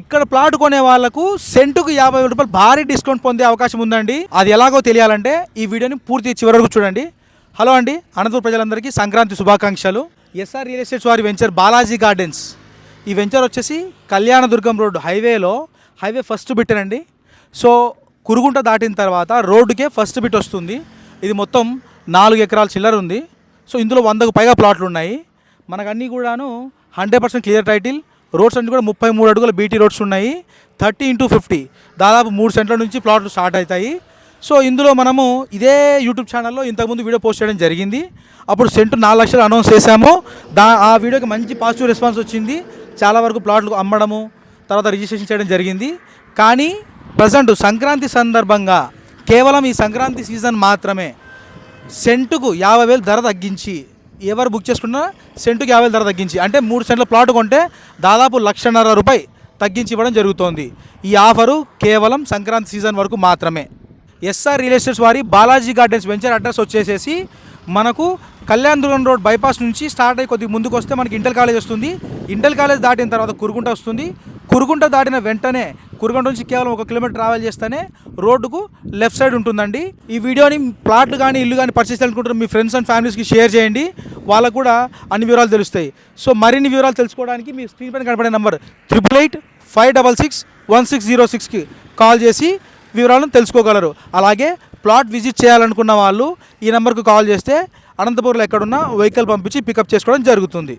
ఇక్కడ ప్లాట్ కొనే వాళ్ళకు సెంటుకు యాభై వేల రూపాయలు భారీ డిస్కౌంట్ పొందే అవకాశం ఉందండి. అది ఎలాగో తెలియాలంటే ఈ వీడియోని పూర్తి చివరకు చూడండి. హలో అండి అనంతపురం ప్రజలందరికీ సంక్రాంతి శుభాకాంక్షలు. ఎస్ఆర్ రియల్ ఎస్టేట్స్ వారి వెంచర్ బాలాజీ గార్డెన్స్. ఈ వెంచర్ వచ్చేసి కళ్యాణదుర్గం రోడ్డు హైవేలో హైవే ఫస్ట్ బిట్టనండి సో కురుగుంట దాటిన తర్వాత రోడ్డుకే ఫస్ట్ బిట్ వస్తుంది. ఇది మొత్తం నాలుగు ఎకరాల చిల్లర ఉంది. సో ఇందులో వందకు పైగా ప్లాట్లు ఉన్నాయి. మనకన్నీ కూడాను hundred percent clear title. Roads అన్ని కూడా ముప్పై మూడు అడుగుల బీటీ రోడ్స్ ఉన్నాయి. Thirty into fifty. దాదాపు మూడు సెంట్ల నుంచి ప్లాట్లు స్టార్ట్ అవుతాయి. సో ఇందులో మనము ఇదే యూట్యూబ్ ఛానల్లో ఇంతకుముందు వీడియో పోస్ట్ చేయడం జరిగింది. అప్పుడు సెంటు నాలుగు లక్షలు అనౌన్స్ చేశాము. దా ఆ వీడియోకి మంచి పాజిటివ్ రెస్పాన్స్ వచ్చింది. చాలా వరకు ప్లాట్లు అమ్మడము తర్వాత రిజిస్ట్రేషన్ చేయడం జరిగింది. కానీ ప్రజెంట్ సంక్రాంతి సందర్భంగా కేవలం ఈ సంక్రాంతి సీజన్ మాత్రమే సెంటుకు యాభై వేలు ధర తగ్గించి ఎవరు బుక్ చేసుకున్నా సెంటుకి యాభై ధర తగ్గించి అంటే మూడు సెంట్ల ప్లాట్ కొంటే దాదాపు లక్షన్నర రూపాయి తగ్గించి ఇవ్వడం జరుగుతోంది. ఈ ఆఫరు కేవలం సంక్రాంతి సీజన్ వరకు మాత్రమే. ఎస్ఆర్ రియల్ ఎస్టేట్స్ వారి బాలాజీ గార్డెన్స్ వెంచర్ అడ్రస్ వచ్చేసేసి మనకు కళ్యాణ్ రోడ్ బైపాస్ నుంచి స్టార్ట్ అయ్యి కొద్దిగా ముందుకు వస్తే మనకి ఇంటర్ కాలేజ్ వస్తుంది. ఇంటర్ కాలేజ్ దాటిన తర్వాత కురుగుంట వస్తుంది. కురుగుంట దాటిన వెంటనే కురుగుంట నుంచి కేవలం ఒక కిలోమీటర్ ట్రావెల్ చేస్తేనే రోడ్డుకు లెఫ్ట్ సైడ్ ఉంటుందండి. ఈ వీడియోని ప్లాట్లు కానీ ఇల్లు కానీ పర్చేస్ చేయాలనుకుంటారు మీ ఫ్రెండ్స్ అండ్ ఫ్యామిలీస్కి షేర్ చేయండి. వాళ్ళకు కూడా అన్ని వివరాలు తెలుస్తాయి. సో మరిన్ని వివరాలు తెలుసుకోవడానికి మీ స్క్రీన్ పైన కనపడే number triple eight five double six one six zero సిక్స్కి కాల్ చేసి వివరాలను తెలుసుకోగలరు. అలాగే ప్లాట్ విజిట్ చేయాలనుకున్న వాళ్ళు ఈ నెంబర్కు కాల్ చేస్తే అనంతపూర్లో ఎక్కడున్నా వెహికల్ పంపించి పికప్ చేసుకోవడం జరుగుతుంది.